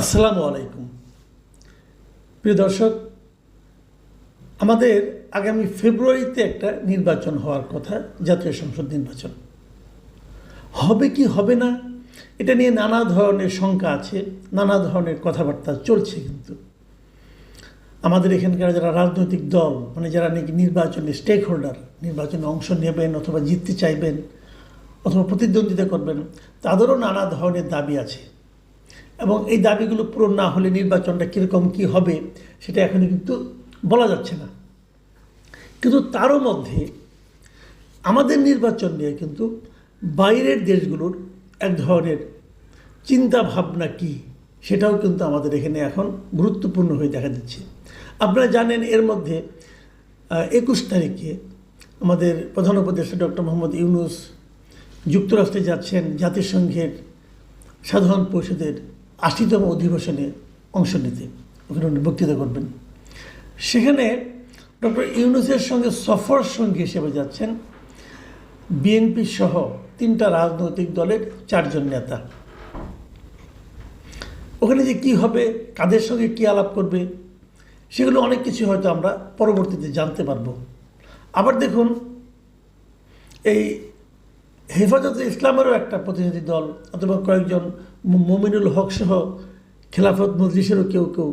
আসসালামু আলাইকুম। প্রিয় দর্শক, আমাদের আগামী ফেব্রুয়ারিতে একটা নির্বাচন হওয়ার কথা, জাতীয় সংসদ নির্বাচন। হবে কি হবে না, এটা নিয়ে নানা ধরনের শঙ্কা আছে, নানা ধরনের কথাবার্তা চলছে কিন্তু। আমাদের এখানকার যারা রাজনৈতিক দল মানে যারা নাকি নির্বাচনে স্টেক হোল্ডার নির্বাচনে অংশ নেবেন অথবা জিততে চাইবেন, অথবা প্রতিদ্বন্দ্বিতা করবেন, তাদেরও নানা ধরনের দাবি আছে। এবং এই দাবিগুলো পূরণ না হলে নির্বাচনটা কীরকম কী হবে, সেটা এখনই কিন্তু বলা যাচ্ছে না। কিন্তু তারও মধ্যে আমাদের নির্বাচন নিয়ে কিন্তু বাইরের দেশগুলোর এক ধরনের চিন্তা ভাবনা কি, সেটাও কিন্তু আমাদের এখানে এখন গুরুত্বপূর্ণ হয়ে দেখা দিচ্ছে। আপনারা জানেন, এর মধ্যে একুশ তারিখে আমাদের প্রধান উপদেষ্টা ডক্টর মোহাম্মদ ইউনুস যুক্তরাষ্ট্রে যাচ্ছেন জাতিসংঘের সাধারণ পরিষদের আশিতম অধিবেশনে অংশ নিতে। ওখানে উনি বক্তৃতা করবেন। সেখানে ডক্টর ইউনুসের সঙ্গে সফর সঙ্গী হিসেবে যাচ্ছেন বিএনপি সহ তিনটা রাজনৈতিক দলের চারজন নেতা। ওখানে যে কি হবে, কাদের সঙ্গে কি আলাপ করবে, সেগুলো অনেক কিছু হয়তো আমরা পরবর্তীতে জানতে পারব। আবার দেখুন, এই হেফাজতে ইসলামেরও একটা প্রতিনিধি দল অথবা কয়েকজন মমিনুল হক সহ খেলাফত মজলিসেরও কেউ কেউ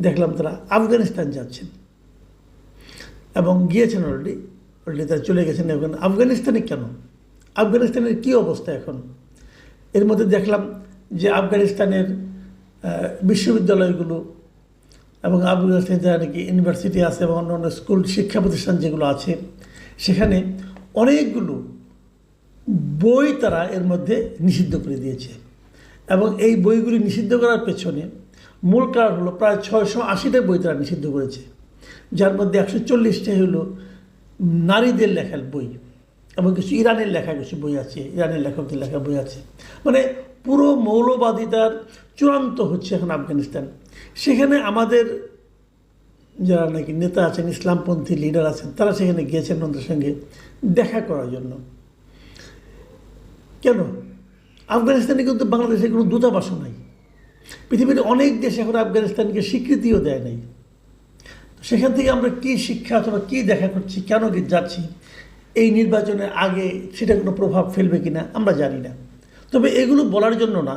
দেখলাম তারা আফগানিস্তান যাচ্ছেন। এবং গিয়েছেন অলরেডি অলরেডি তারা চলে গেছেন। এখন আফগানিস্তানে কেন? আফগানিস্তানের কী অবস্থা এখন? এর মধ্যে দেখলাম যে আফগানিস্তানের বিশ্ববিদ্যালয়গুলো এবং আফগানিস্তানে যারা নাকি ইউনিভার্সিটি আছে এবং অন্যান্য স্কুল শিক্ষা প্রতিষ্ঠান যেগুলো আছে, সেখানে অনেকগুলো বই তারা এর মধ্যে নিষিদ্ধ করে দিয়েছে। এবং এই বইগুলি নিষিদ্ধ করার পেছনে মূল কারণ হলো প্রায় ছয়শো আশিটা বই তারা নিষিদ্ধ করেছে। যার মধ্যে একশো চল্লিশটাই হলো নারীদের লেখার বই এবং কিছু ইরানের লেখা কিছু বই আছে, ইরানের লেখকদের লেখা বই আছে। মানে পুরো মৌলবাদিতার চূড়ান্ত হচ্ছে এখন আফগানিস্তান। সেখানে আমাদের যারা নাকি নেতা আছেন, ইসলামপন্থী লিডার আছেন, তারা সেখানে গিয়েছেন ওদের সঙ্গে দেখা করার জন্য। কেন? আফগানিস্তানে কিন্তু বাংলাদেশে কোনো দূতাবাসও নাই। পৃথিবীর অনেক দেশ এখন আফগানিস্তানকে স্বীকৃতিও দেয় নাই। সেখান থেকে আমরা কী শিক্ষা অথবা কী দেখা করছি, কেন যাচ্ছি, এই নির্বাচনের আগে সেটা কোনো প্রভাব ফেলবে কি না আমরা জানি না। তবে এগুলো বলার জন্য না,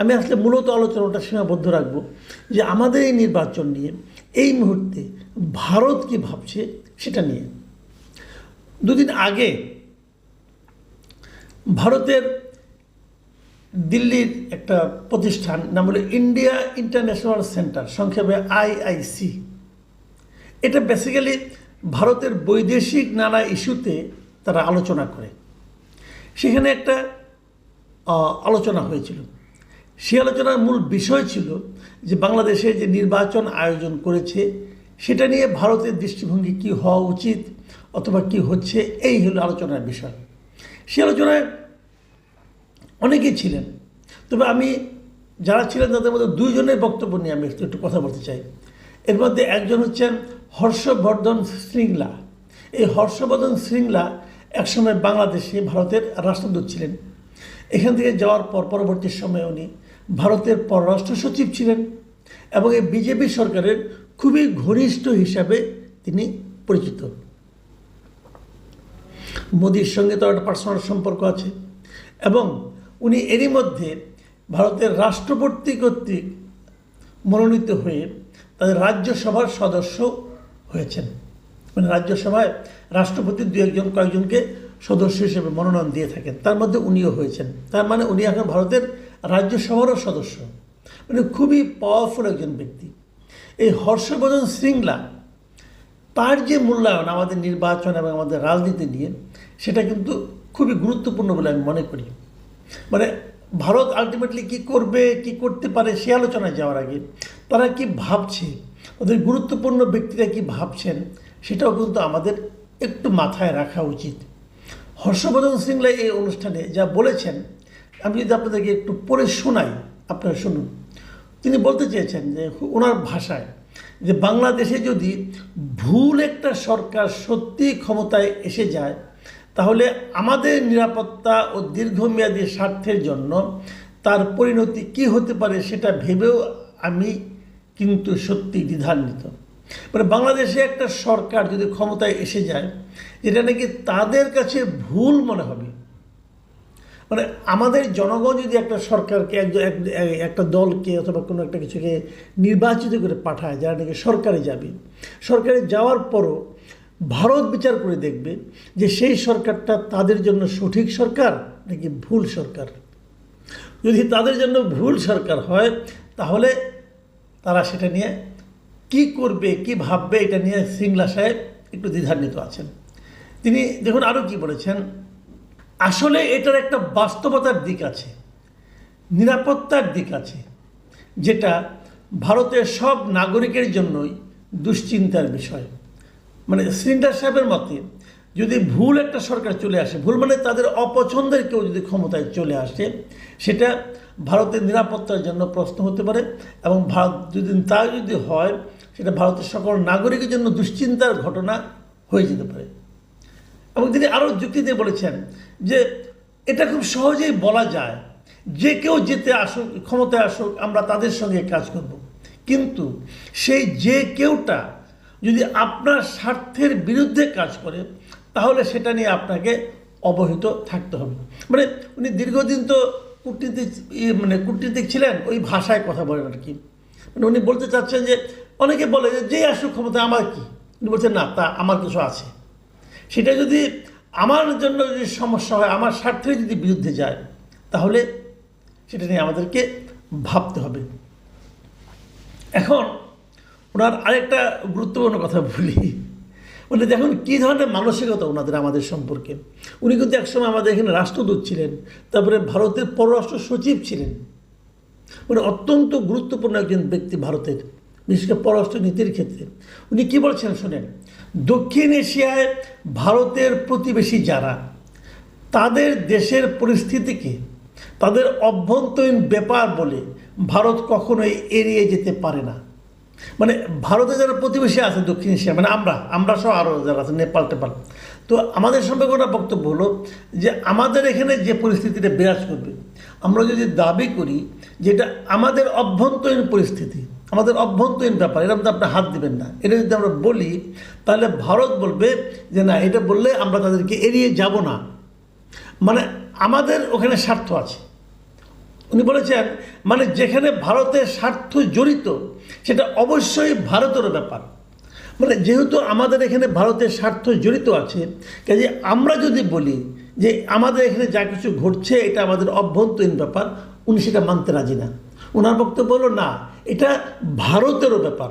আমি আসলে মূলত আলোচনাটা সীমাবদ্ধ রাখব যে আমাদের এই নির্বাচন নিয়ে এই মুহূর্তে ভারত কি ভাবছে সেটা নিয়ে। দুদিন আগে ভারতের দিল্লির একটা প্রতিষ্ঠান, নাম হলো ইন্ডিয়া ইন্টারন্যাশনাল সেন্টার, সংক্ষেপে আইআইসি এটা বেসিক্যালি ভারতের বৈদেশিক নানা ইস্যুতে তারা আলোচনা করে। সেখানে একটা আলোচনা হয়েছিল। সেই আলোচনার মূল বিষয় ছিল যে বাংলাদেশে যে নির্বাচন আয়োজন করেছে, সেটা নিয়ে ভারতের দৃষ্টিভঙ্গি কি হওয়া উচিত অথবা কি হচ্ছে, এই হলো আলোচনার বিষয়। সে আলোচনায় অনেকেই ছিলেন। তবে আমি যারা ছিলেন তাদের মধ্যে দুইজনের বক্তব্য নিয়ে আমি একটু কথা বলতে চাই। এর মধ্যে একজন হচ্ছেন হর্ষবর্ধন শৃঙ্গলা। এই হর্ষবর্ধন শৃঙ্গলা একসময় বাংলাদেশে ভারতের রাষ্ট্রদূত ছিলেন। এখান থেকে যাওয়ার পর পরবর্তী সময়ে উনি ভারতের পররাষ্ট্র সচিব ছিলেন এবং এই বিজেপি সরকারের খুবই ঘনিষ্ঠ হিসাবে তিনি পরিচিত। মোদির সঙ্গে তার একটা পার্সোনাল সম্পর্ক আছে। এবং উনি এরই মধ্যে ভারতের রাষ্ট্রপতি কর্তৃক মনোনীত হয়ে তাদের রাজ্যসভার সদস্য হয়েছেন। মানে রাজ্যসভায় রাষ্ট্রপতি দু একজন কয়েকজনকে সদস্য হিসেবে মনোনয়ন দিয়ে থাকেন। তার মধ্যে উনিও হয়েছেন। তার মানে উনি এখন ভারতের রাজ্যসভারও সদস্য। মানে খুবই পাওয়ারফুল একজন ব্যক্তি। এই হর্ষবর্ধন শৃঙ্গলা তার যে মূল্যায়ন আমাদের নির্বাচন এবং আমাদের রাজনীতি নিয়ে, সেটা কিন্তু খুবই গুরুত্বপূর্ণ বলে আমি মনে করি। মানে ভারত আলটিমেটলি কি করবে, কি করতে পারে সে আলোচনায় যাওয়ার আগে তারা কি ভাবছে, ওদের গুরুত্বপূর্ণ ব্যক্তিরা কি ভাবছেন, সেটাও কিন্তু আমাদের একটু মাথায় রাখা উচিত। হর্ষবর্ধন সিংলা এই অনুষ্ঠানে যা বলেছেন, আমি যদি আপনাদেরকে একটু পড়ে শোনাই, আপনারা শুনুন। তিনি বলতে চেয়েছেন যে ওনার ভাষায় যে বাংলাদেশে যদি ভুল একটা সরকার সত্যি ক্ষমতায় এসে যায়, তাহলে আমাদের নিরাপত্তা ও দীর্ঘমেয়াদী স্বার্থের জন্য তার পরিণতি কি হতে পারে সেটা ভেবেও আমি কিন্তু সত্যি দ্বিধান্বিত। মানে বাংলাদেশে একটা সরকার যদি ক্ষমতায় এসে যায় যেটা নাকি তাদের কাছে ভুল মনে হবে? মানে আমাদের জনগণ যদি একটা সরকারকে একটা দলকে অথবা কোনো একটা কিছুকে নির্বাচিত করে পাঠায়, যারা নাকি সরকারে যাবে, সরকারে যাওয়ার পরও ভারত বিচার করে দেখবে যে সেই সরকারটা তাদের জন্য সঠিক সরকার নাকি ভুল সরকার। যদি তাদের জন্য ভুল সরকার হয়, তাহলে তারা সেটা নিয়ে কি করবে, কি ভাববে, এটা নিয়ে সিংলা সাহেব একটু দ্বিধান্বিত আছেন। তিনি দেখুন আরও কি বলেছেন আসলে এটার একটা বাস্তবতার দিক আছে, নিরাপত্তার দিক আছে, যেটা ভারতের সব নাগরিকের জন্যই দুশ্চিন্তার বিষয়। মানে সিন্ডার সাহেবের মতে, যদি ভুল একটা সরকার চলে আসে, ভুল মানে তাদের অপছন্দের কেউ যদি ক্ষমতায় চলে আসে, সেটা ভারতের নিরাপত্তার জন্য প্রশ্ন হতে পারে এবং ভারত যদি, তা যদি হয়, সেটা ভারতের সকল নাগরিকের জন্য দুশ্চিন্তার ঘটনা হয়ে যেতে পারে। এবং তিনি আরও যুক্তি দিয়ে বলেছেন যে এটা খুব সহজেই বলা যায়, যে কেউ যেতে আসুক, ক্ষমতায় আসুক, আমরা তাদের সঙ্গে কাজ করব। কিন্তু সেই যে কেউটা যদি আপনার স্বার্থের বিরুদ্ধে কাজ করে, তাহলে সেটা নিয়ে আপনাকে অবহিত থাকতে হবে। মানে উনি দীর্ঘদিন তো কূটনীতিক মানে কূটনীতিক ছিলেন, ওই ভাষায় কথা বলেন আর কি। মানে উনি বলতে চাচ্ছেন যে, অনেকে বলে যে যেই আসুক ক্ষমতা আমার কি? উনি বলছেন, না, তা আমার কিছু আছে। সেটা যদি আমার জন্য যদি সমস্যা হয়, আমার স্বার্থে যদি বিরুদ্ধে যায়, তাহলে সেটা নিয়ে আমাদেরকে ভাবতে হবে। এখন ওনার আরেকটা গুরুত্বপূর্ণ কথা বলি। মানে দেখুন, কী ধরনের মানসিকতা ওনাদের আমাদের সম্পর্কে। উনি কিন্তু একসময় আমাদের এখানে রাষ্ট্রদূত ছিলেন, তারপরে ভারতের পররাষ্ট্র সচিব ছিলেন। মানে অত্যন্ত গুরুত্বপূর্ণ একজন ব্যক্তি ভারতের। বিশেষ করে পররাষ্ট্র নীতির ক্ষেত্রে। উনি কি বলছেন শোনেন? দক্ষিণ এশিয়ায় ভারতের প্রতিবেশী যারা, তাদের দেশের পরিস্থিতিকে তাদের অভ্যন্তরীণ ব্যাপার বলে ভারত কখনোই এড়িয়ে যেতে পারে না। মানে ভারতে যারা প্রতিবেশী আছে দক্ষিণ এশিয়া মানে আমরা আমরা সহ আরও যারা আছে, নেপাল, টেপাল। তো আমাদের সম্পর্কে ওটা বক্তব্য হলো যে আমাদের এখানে যে পরিস্থিতিটা বিরাজ করবে, আমরা যদি দাবি করি যেটা আমাদের অভ্যন্তরীণ পরিস্থিতি আমাদের অভ্যন্তরীণ ব্যাপার, এরকম তো আপনি হাত দিবেন না। এটা যদি আমরা বলি, তাহলে ভারত বলবে যে না, এটা বললে আমরা তাদেরকে এড়িয়ে যাব না। মানে আমাদের ওখানে স্বার্থ আছে। উনি বলেছেন মানে যেখানে ভারতের স্বার্থ জড়িত, সেটা অবশ্যই ভারতেরও ব্যাপার। মানে যেহেতু আমাদের এখানে ভারতের স্বার্থ জড়িত আছে, কাজে আমরা যদি বলি যে আমাদের এখানে যা কিছু ঘটছে, এটা আমাদের অভ্যন্তরীণ ব্যাপার, উনি সেটা মানতে রাজি না। ওনার বক্তব্য হলো, না এটা ভারতেরও ব্যাপার।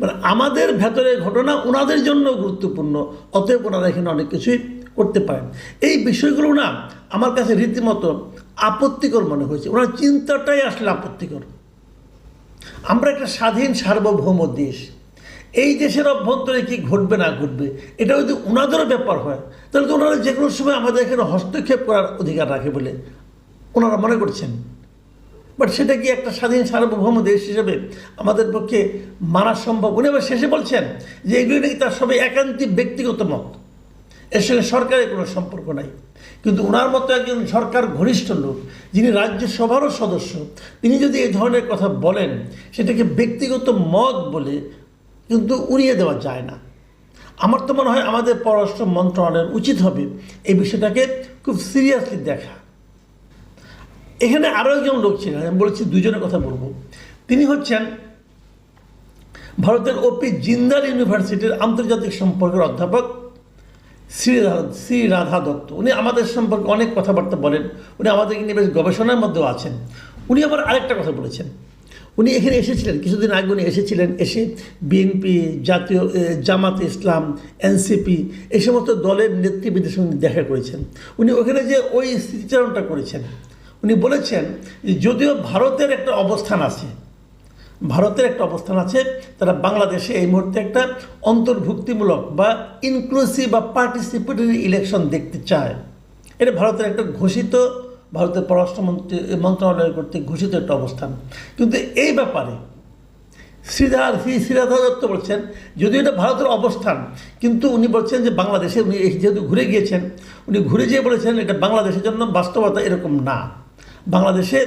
মানে আমাদের ভেতরের ঘটনা ওনাদের জন্য গুরুত্বপূর্ণ, অতএব ওনারা এখানে অনেক কিছুই করতে পারেন। এই বিষয়গুলো না আমার কাছে রীতিমতো আপত্তিকর মনে হয়েছে। ওনার চিন্তাটাই আসলে আপত্তিকর। আমরা একটা স্বাধীন সার্বভৌম দেশ। এই দেশের অভ্যন্তরে কি ঘটবে না ঘটবে, এটা যদি ওনাদেরও ব্যাপার হয়, তাহলে তো ওনারা যে কোনো সময় আমাদের এখানে হস্তক্ষেপ করার অধিকার রাখে বলে ওনারা মনে করছেন। বাট সেটা কি একটা স্বাধীন সার্বভৌম দেশ হিসেবে আমাদের পক্ষে মানা সম্ভব? উনি আবার শেষে বলছেন যে এগুলি নাকি তার সবাই একান্তিক ব্যক্তিগত মত। এর সঙ্গে সরকারের কোনো সম্পর্ক নাই। কিন্তু ওনার মতো একজন সরকার ঘনিষ্ঠ লোক, যিনি রাজ্যসভারও সদস্য, তিনি যদি এই ধরনের কথা বলেন, সেটাকে ব্যক্তিগত মত বলে কিন্তু উড়িয়ে দেওয়া যায় না। আমার তো মনে হয় আমাদের পররাষ্ট্র মন্ত্রণালয়ের উচিত হবে এই বিষয়টাকে খুব সিরিয়াসলি দেখা। এখানে আরও একজন লোক ছিলেন, আমি বলেছি দুজনের কথা বলব। তিনি হচ্ছেন ভারতের ওপি জিন্দাল ইউনিভার্সিটির আন্তর্জাতিক সম্পর্কের অধ্যাপক শ্রী শ্রী রাধা দত্ত। উনি আমাদের সম্পর্কে অনেক কথাবার্তা বলেন, উনি আমাদের নিয়ে বেশ গবেষণার মধ্যেও আছেন। উনি আবার আরেকটা কথা বলেছেন। উনি এখানে এসেছিলেন, কিছুদিন আগে উনি এসেছিলেন, এসে বিএনপি জাতীয় জামাত ইসলাম এনসিপি এই সমস্ত দলের নেতৃবৃন্দের সঙ্গে দেখা করেছেন। উনি ওখানে যে ওই স্মৃতিচারণটা করেছেন উনি বলেছেন যে যদিও ভারতের একটা অবস্থান আছে, ভারতের একটা অবস্থান আছে, তারা বাংলাদেশে এই মুহূর্তে একটা অন্তর্ভুক্তিমূলক বা ইনক্লুসিভ বা পার্টিসিপেটরি ইলেকশন দেখতে চায়। এটা ভারতের একটা ঘোষিত, ভারতের পররাষ্ট্রমন্ত্রী মন্ত্রণালয় কর্তৃক ঘোষিত একটা অবস্থান। কিন্তু এই ব্যাপারে শ্রীধার শ্রী শ্রীরাধা দত্ত বলছেন, যদিও এটা ভারতের অবস্থান, কিন্তু উনি বলছেন যে বাংলাদেশে উনি যেহেতু ঘুরে গিয়েছেন, উনি ঘুরে যেয়ে বলেছেন এটা বাংলাদেশের জন্য বাস্তবতা এরকম না। বাংলাদেশে